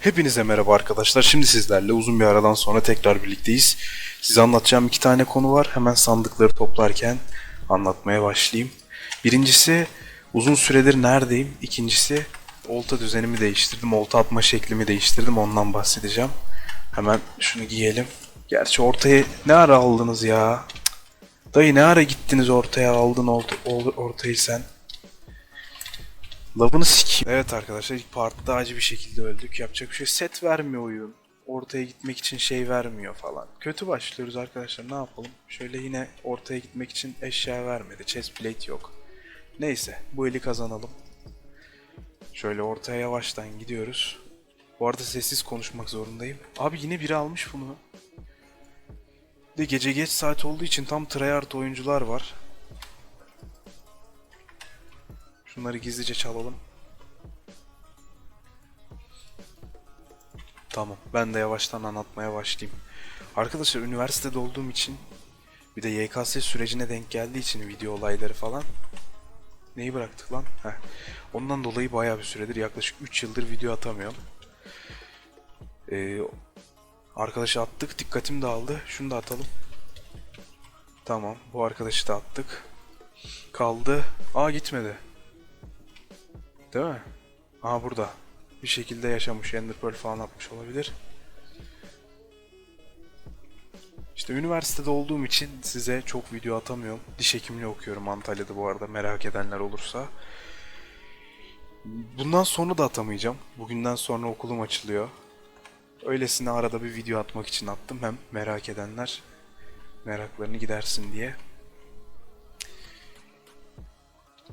Hepinize merhaba arkadaşlar. Şimdi sizlerle uzun bir aradan sonra tekrar birlikteyiz. Size anlatacağım iki tane konu var. Hemen sandıkları toplarken anlatmaya başlayayım. Birincisi uzun süredir neredeyim? İkincisi olta düzenimi değiştirdim. Olta atma şeklimi değiştirdim. Ondan bahsedeceğim. Hemen şunu giyelim. Gerçi ortaya ne ara aldınız ya? Dayı ne ara gittiniz ortaya aldın olta, ol- ortayı sen? Lavını sikeyim. Evet arkadaşlar ilk partta acı bir şekilde öldük. Yapacak bir şey set vermiyor oyun. Ortaya gitmek için şey vermiyor falan. Kötü başlıyoruz arkadaşlar ne yapalım. Şöyle yine ortaya gitmek için eşya vermedi. Chest plate yok. Neyse bu eli kazanalım. Şöyle ortaya yavaştan gidiyoruz. Bu arada sessiz konuşmak zorundayım. Abi yine biri almış bunu. De gece geç saat olduğu için tam tryhard oyuncular var. Şunları gizlice çalalım. Tamam. Ben de yavaştan anlatmaya başlayayım. Arkadaşlar üniversitede olduğum için bir de YKS sürecine denk geldiği için video olayları falan. Neyi bıraktık lan? Heh. Ondan dolayı bayağı bir süredir yaklaşık 3 yıldır video atamıyorum. Ee, arkadaşı attık. Dikkatim dağıldı. Şunu da atalım. Tamam. Bu arkadaşı da attık. Kaldı. Aa gitmedi. Değil mi? Aha burada. Bir şekilde yaşamış. Ender falan atmış olabilir. İşte üniversitede olduğum için size çok video atamıyorum. Diş hekimliği okuyorum Antalya'da bu arada merak edenler olursa. Bundan sonra da atamayacağım. Bugünden sonra okulum açılıyor. Öylesine arada bir video atmak için attım. Hem merak edenler meraklarını gidersin diye.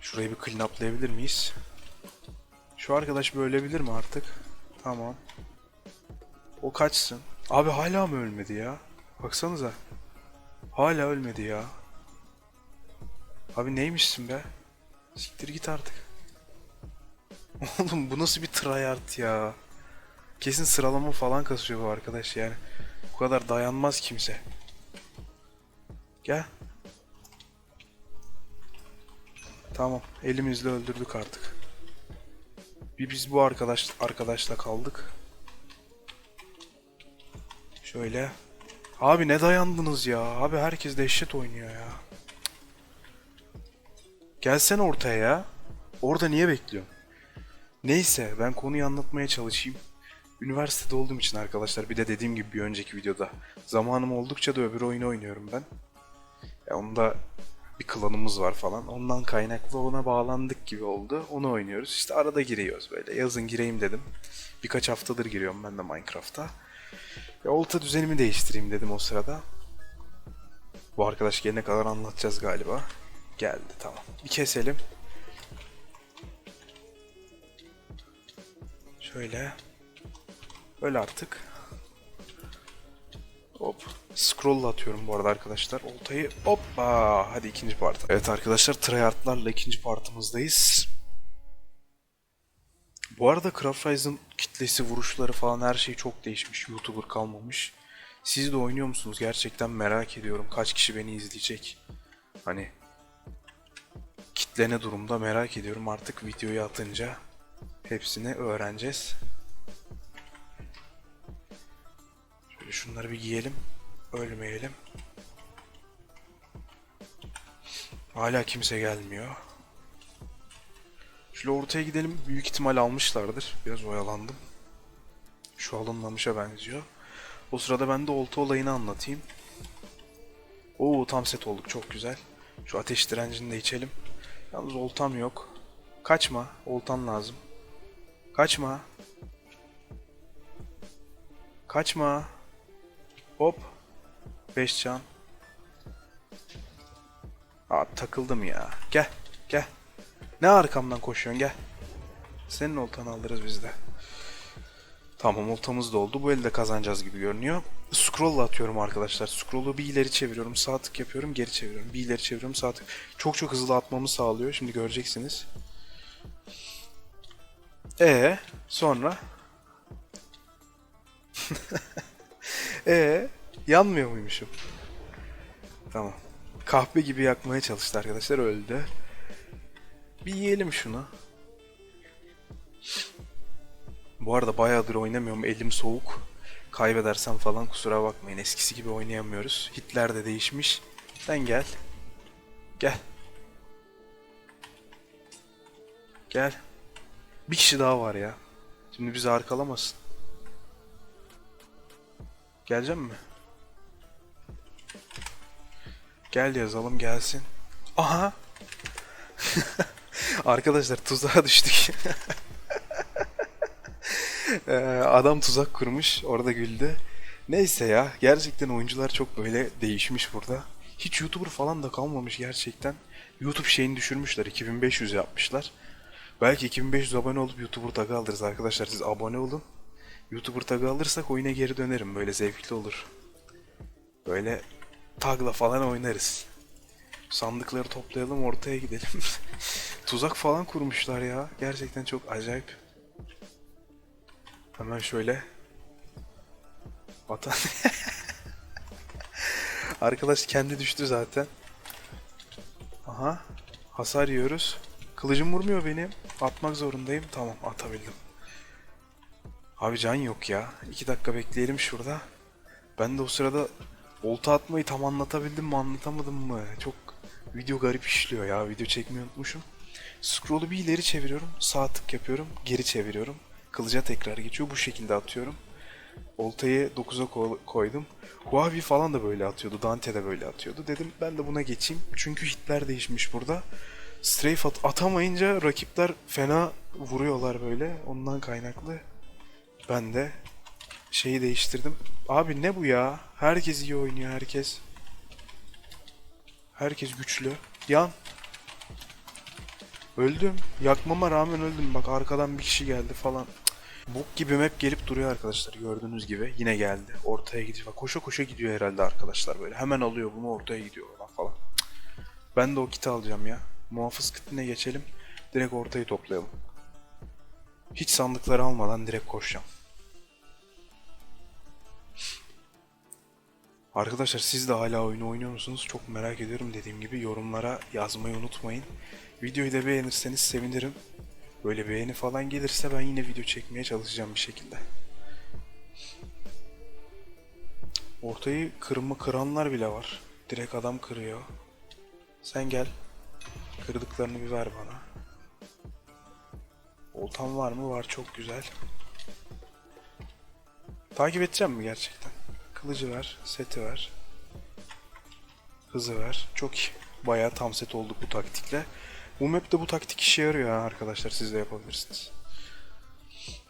Şurayı bir clean uplayabilir miyiz? Şu arkadaş bir ölebilir mi artık? Tamam. O kaçsın. Abi hala mı ölmedi ya? Baksanıza. Hala ölmedi ya. Abi neymişsin be? Siktir git artık. Oğlum bu nasıl bir tryhard ya? Kesin sıralama falan kasıyor bu arkadaş yani. Bu kadar dayanmaz kimse. Gel. Tamam. Elimizle öldürdük artık. Bir biz bu arkadaş arkadaşla kaldık. Şöyle. Abi ne dayandınız ya? Abi herkes dehşet oynuyor ya. Gelsene ortaya ya. Orada niye bekliyorsun? Neyse ben konuyu anlatmaya çalışayım. Üniversitede olduğum için arkadaşlar bir de dediğim gibi bir önceki videoda zamanım oldukça da öbür oyunu oynuyorum ben. Ya onda bir klanımız var falan. Ondan kaynaklı ona bağlandık gibi oldu. Onu oynuyoruz. İşte arada giriyoruz böyle. Yazın gireyim dedim. Birkaç haftadır giriyorum ben de Minecraft'a. Ya olta düzenimi değiştireyim dedim o sırada. Bu arkadaş gelene kadar anlatacağız galiba. Geldi tamam. Bir keselim. Şöyle. Öyle artık. Hop. Scroll atıyorum bu arada arkadaşlar. Oltayı hoppa. Hadi ikinci part. Evet arkadaşlar tryhardlarla ikinci partımızdayız. Bu arada Craft Rise'ın kitlesi, vuruşları falan her şey çok değişmiş. YouTuber kalmamış. Siz de oynuyor musunuz? Gerçekten merak ediyorum. Kaç kişi beni izleyecek? Hani kitle ne durumda merak ediyorum. Artık videoyu atınca hepsini öğreneceğiz. Şöyle şunları bir giyelim. Ölmeyelim. Hala kimse gelmiyor. Şöyle ortaya gidelim. Büyük ihtimal almışlardır. Biraz oyalandım. Şu alınmamışa benziyor. O sırada ben de olta olayını anlatayım. Oo tam set olduk. Çok güzel. Şu ateş direncini de içelim. Yalnız oltam yok. Kaçma. Oltan lazım. Kaçma. Kaçma. Hop. 5 can. Aa takıldım ya. Gel. Gel. Ne arkamdan koşuyorsun gel. Senin oltanı alırız biz de. Tamam oltamız da oldu. Bu elde kazanacağız gibi görünüyor. Scroll'la atıyorum arkadaşlar. Scroll'u bir ileri çeviriyorum. Sağ tık yapıyorum. Geri çeviriyorum. Bir ileri çeviriyorum. Sağ tık. Çok çok hızlı atmamı sağlıyor. Şimdi göreceksiniz. E sonra E yanmıyor muymuşum? Tamam. Kahve gibi yakmaya çalıştı arkadaşlar öldü. Bir yiyelim şunu. Bu arada bayağıdır oynamıyorum. Elim soğuk. Kaybedersem falan kusura bakmayın. Eskisi gibi oynayamıyoruz. Hitler de değişmiş. Sen gel. Gel. Gel. Bir kişi daha var ya. Şimdi bizi arkalamasın. Gelecek mi? Gel yazalım gelsin. Aha. Arkadaşlar tuzağa düştük. Ee, Adam tuzak kurmuş. Orada güldü. Neyse ya. Gerçekten oyuncular çok böyle değişmiş burada. Hiç YouTuber falan da kalmamış gerçekten. YouTube şeyini düşürmüşler. 2500 yapmışlar. Belki 2500 abone olup YouTuber tagı alırız arkadaşlar. Siz abone olun. YouTuber tagı alırsak oyuna geri dönerim. Böyle zevkli olur. Böyle tagla falan oynarız. Sandıkları toplayalım ortaya gidelim. Tuzak falan kurmuşlar ya. Gerçekten çok acayip. Hemen şöyle. Vatan. Arkadaş kendi düştü zaten. Aha. Hasar yiyoruz. Kılıcım vurmuyor benim. Atmak zorundayım. Tamam atabildim. Abi can yok ya. İki dakika bekleyelim şurada. Ben de o sırada olta atmayı tam anlatabildim mi anlatamadım mı? Çok video garip işliyor ya. Video çekmeyi unutmuşum. Scroll'u bir ileri çeviriyorum. Sağ tık yapıyorum. Geri çeviriyorum. Kılıca tekrar geçiyor. Bu şekilde atıyorum. Oltayı 9'a ko- koydum. Huawei falan da böyle atıyordu. Dante de böyle atıyordu. Dedim ben de buna geçeyim. Çünkü hitler değişmiş burada. Strafe at- atamayınca rakipler fena vuruyorlar böyle. Ondan kaynaklı. Ben de şeyi değiştirdim. Abi ne bu ya? Herkes iyi oynuyor herkes. Herkes güçlü. Yan. Öldüm. Yakmama rağmen öldüm. Bak arkadan bir kişi geldi falan. Bok gibi map gelip duruyor arkadaşlar. Gördüğünüz gibi. Yine geldi. Ortaya gidiyor. Bak koşa koşa gidiyor herhalde arkadaşlar böyle. Hemen alıyor bunu ortaya gidiyor falan. Ben de o kiti alacağım ya. Muhafız kitine geçelim. Direkt ortayı toplayalım. Hiç sandıkları almadan direkt koşacağım. Arkadaşlar siz de hala oyunu oynuyor musunuz? Çok merak ediyorum dediğim gibi yorumlara yazmayı unutmayın. Videoyu da beğenirseniz sevinirim. Böyle beğeni falan gelirse ben yine video çekmeye çalışacağım bir şekilde. Ortayı kırma kıranlar bile var. Direkt adam kırıyor. Sen gel. Kırdıklarını bir ver bana. Oltan var mı? Var çok güzel. Takip edeceğim mi gerçekten? Kılıcı ver, seti ver. Hızı ver. Çok iyi. Bayağı tam set olduk bu taktikle. Bu map'te bu taktik işe yarıyor ha arkadaşlar. Siz de yapabilirsiniz.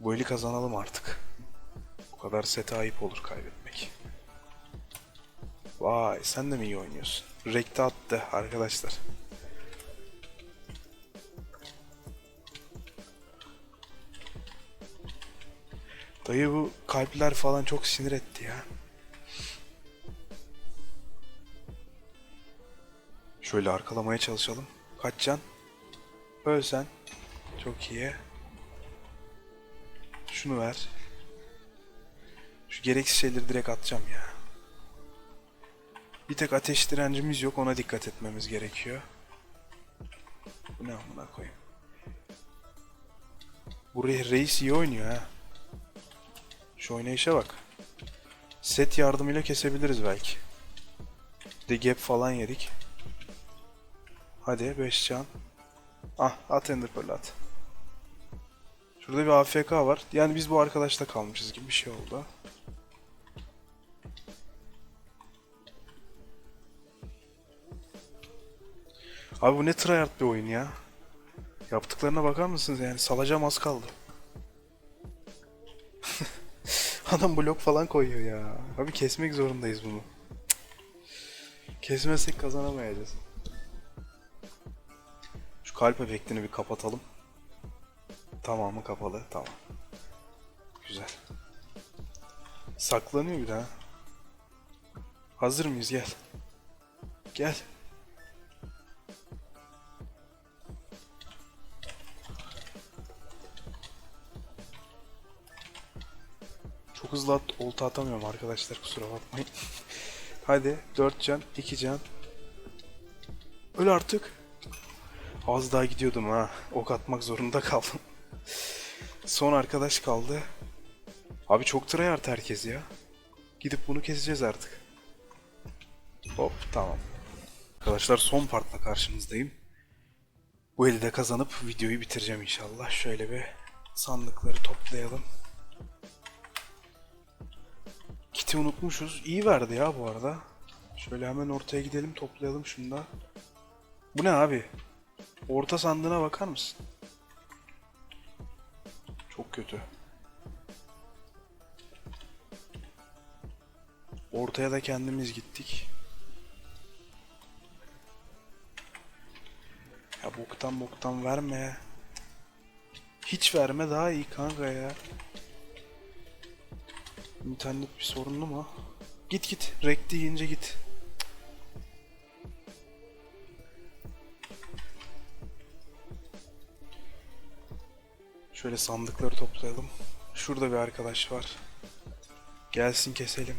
Bu eli kazanalım artık. Bu kadar sete ayıp olur kaybetmek. Vay sen de mi iyi oynuyorsun? Rekte attı arkadaşlar. Dayı bu kalpler falan çok sinir etti ya. Şöyle arkalamaya çalışalım. Kaç can? Öl sen. Çok iyi. Şunu ver. Şu gereksiz şeyleri direkt atacağım ya. Bir tek ateş direncimiz yok ona dikkat etmemiz gerekiyor. Bu ne amına koyayım. Buraya reis iyi oynuyor ha. Şu oynayışa bak. Set yardımıyla kesebiliriz belki. Bir de gap falan yedik. Hadi 5 can. Ah at Ender Pearl at. Şurada bir AFK var. Yani biz bu arkadaşta kalmışız gibi bir şey oldu. Abi bu ne tryhard bir oyun ya. Yaptıklarına bakar mısınız yani salacağım az kaldı. Adam blok falan koyuyor ya. Abi kesmek zorundayız bunu. Kesmezsek kazanamayacağız. Kalp efektini bir kapatalım. Tamamı kapalı. Tamam. Güzel. Saklanıyor bir daha. Hazır mıyız? Gel. Gel. Çok hızlı at, olta atamıyorum arkadaşlar kusura bakmayın. Hadi 4 can, 2 can. Öl artık. Az daha gidiyordum ha. Ok atmak zorunda kaldım. Son arkadaş kaldı. Abi çok tryhard herkes ya. Gidip bunu keseceğiz artık. Hop tamam. Arkadaşlar son partla karşınızdayım. Bu eli de kazanıp videoyu bitireceğim inşallah. Şöyle bir sandıkları toplayalım. Kiti unutmuşuz. İyi verdi ya bu arada. Şöyle hemen ortaya gidelim toplayalım şunu da. Bu ne abi? Orta sandığına bakar mısın? Çok kötü. Ortaya da kendimiz gittik. Ya boktan boktan verme. Hiç verme daha iyi kanka ya. İnternet bir sorunlu mu? Git git. Rek deyince git. Şöyle sandıkları toplayalım. Şurada bir arkadaş var. Gelsin keselim.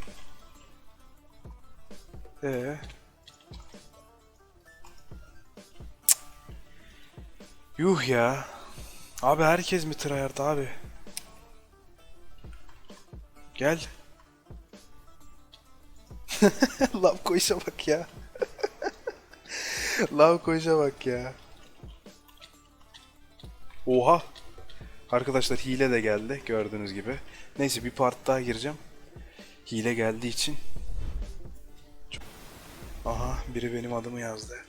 Ee. Cık. Yuh ya. Abi herkes mi tryhard abi? Gel. Lav koyuşa bak ya. Lav koyuşa bak ya. Oha. Arkadaşlar hile de geldi gördüğünüz gibi. Neyse bir part daha gireceğim. Hile geldiği için. Aha biri benim adımı yazdı.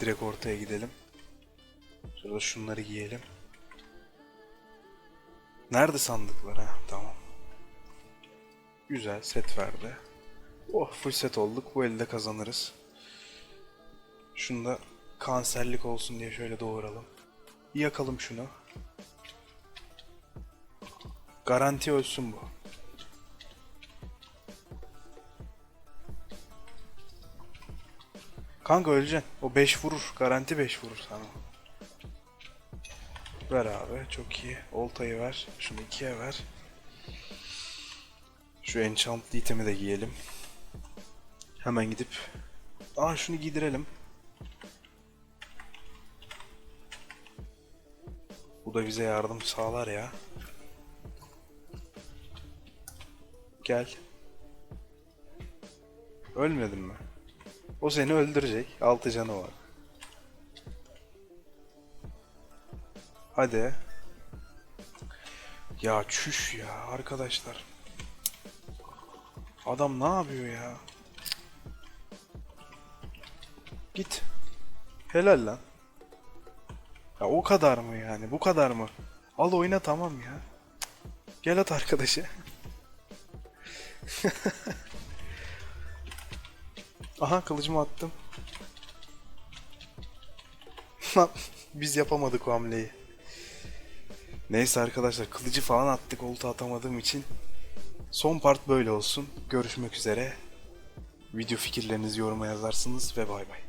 Direkt ortaya gidelim. Şurada şunları giyelim. Nerede sandıklar ha? Tamam. Güzel set verdi. Oh full set olduk. Bu elde kazanırız. Şunu da kanserlik olsun diye şöyle doğuralım. Yakalım şunu. Garanti ölsün bu. Kanka öleceksin. O 5 vurur. Garanti 5 vurur sana. Ver abi. Çok iyi. Oltayı ver. Şunu ikiye ver. Şu enchantlı itemi de giyelim. Hemen gidip... Aa şunu giydirelim. Bu da bize yardım sağlar ya. Gel. Ölmedin mi? O seni öldürecek. Altı canı var. Hadi. Ya çüş ya arkadaşlar. Adam ne yapıyor ya? Git. Helal lan. Ya o kadar mı yani? Bu kadar mı? Al oyna tamam ya. Gel at arkadaşı. Aha kılıcımı attım. Biz yapamadık o hamleyi. Neyse arkadaşlar kılıcı falan attık olta atamadığım için. Son part böyle olsun. Görüşmek üzere. Video fikirlerinizi yoruma yazarsınız ve bay bay.